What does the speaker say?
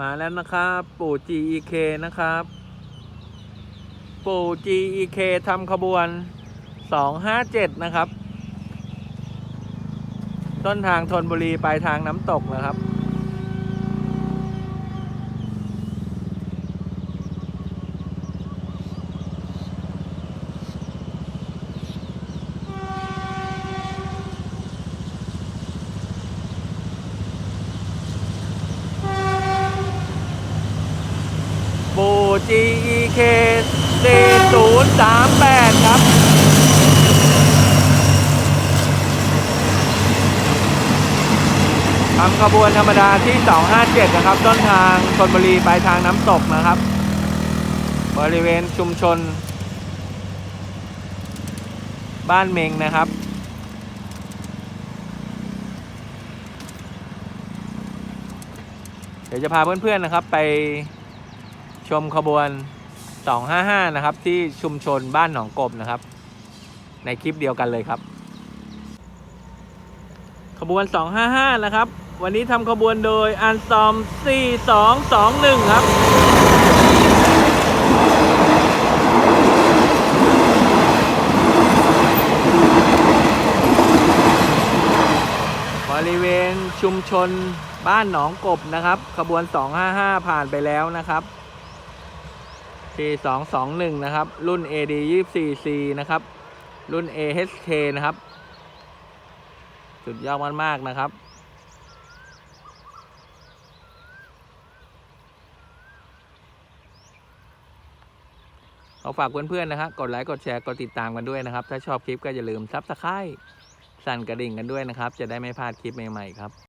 มาแล้วนะครับปู่ GEK นะครับ ปู่ GEK ทำขบวน 257 นะครับ ต้นทางธนบุรีปลายทางน้ำตกนะครับ ปู GEK 4038 ครับ ทำขบวนธรรมดาที่ 257 นะครับ ต้นทางชนบุรีปลายทางน้ำตกนะครับ บริเวณชุมชน บ้านเมงนะครับเดี๋ยวจะพาเพื่อนๆนะครับไป ชมขบวน 255 นะครับ ที่ชุมชนบ้านหนองกบนะครับ ในคลิปเดียวกันเลยครับ ขบวน 255 นะครับ วันนี้ทำขบวนโดยอันซอม 4221 ครับบริเวณชุมชนบ้านหนองกบนะครับ ขบวน 255 ผ่านไปแล้วนะครับ 4221 นะครับ รุ่น AD 24C นะครับ รุ่น AHK นะครับ สุดยอดมากๆนะครับ ขอฝากเพื่อนๆนะครับ กดไลค์กดแชร์ กดติดตามกันด้วยนะครับ ถ้าชอบคลิปก็อย่าลืมซับสไครต์สั่นกระดิ่งกันด้วยนะครับ จะได้ไม่พลาดคลิปใหม่ๆครับ